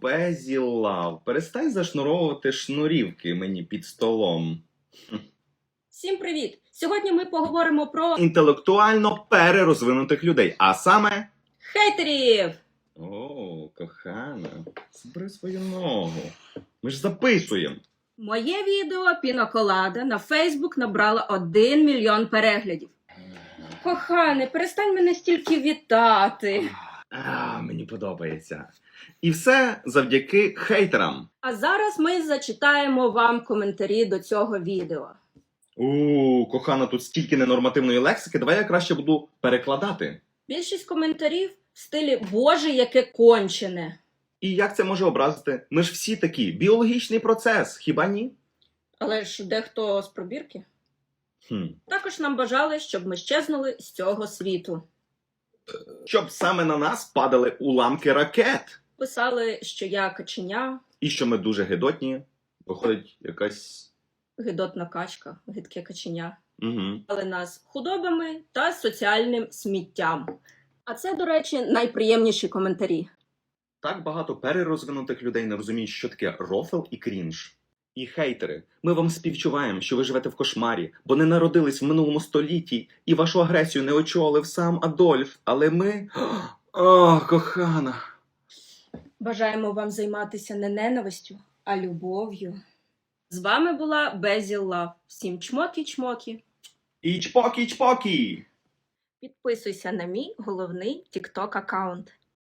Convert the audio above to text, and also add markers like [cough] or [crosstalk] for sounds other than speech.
Безі Лав, перестань зашнуровувати шнурівки мені під столом. Всім привіт! Сьогодні ми поговоримо про Інтелектуально перерозвинутих людей, а саме. хейтерів. О, кохана, збери свою ногу. Ми ж записуємо. Моє відео Піноколада на Фейсбук набрало 1 мільйон переглядів. Кохане, перестань мене стільки вітати. А, мені подобається. І все завдяки хейтерам. А зараз ми зачитаємо вам коментарі до цього відео. У, кохана, тут стільки ненормативної лексики, давай я краще буду перекладати. Більшість коментарів в стилі Боже, яке кончене. І як це може образити? Ми ж всі такі. Біологічний процес, хіба ні? Але ж дехто з пробірки. Хм. Також нам бажали, щоб ми щезнули з цього світу. Щоб саме на нас падали уламки ракет. Писали, що я каченя, І що ми дуже гидотні. Виходить якась. гидотна качка, гидке каченя. Угу. Але нас худобами та соціальним сміттям. А це, до речі, найприємніші коментарі. Так багато перерозвинутих людей не розуміють, що таке рофл і крінж. І хейтери, ми вам співчуваємо, що ви живете в кошмарі, бо не народились в минулому столітті, і вашу агресію не очолив сам Адольф. Але ми. [gasps] О, кохана. Бажаємо вам займатися не ненавистю, а любов'ю. З вами була Безі Лав. Всім чмокі-чмокі. Ічпокі-чпокі! Підписуйся на мій головний TikTok аккаунт.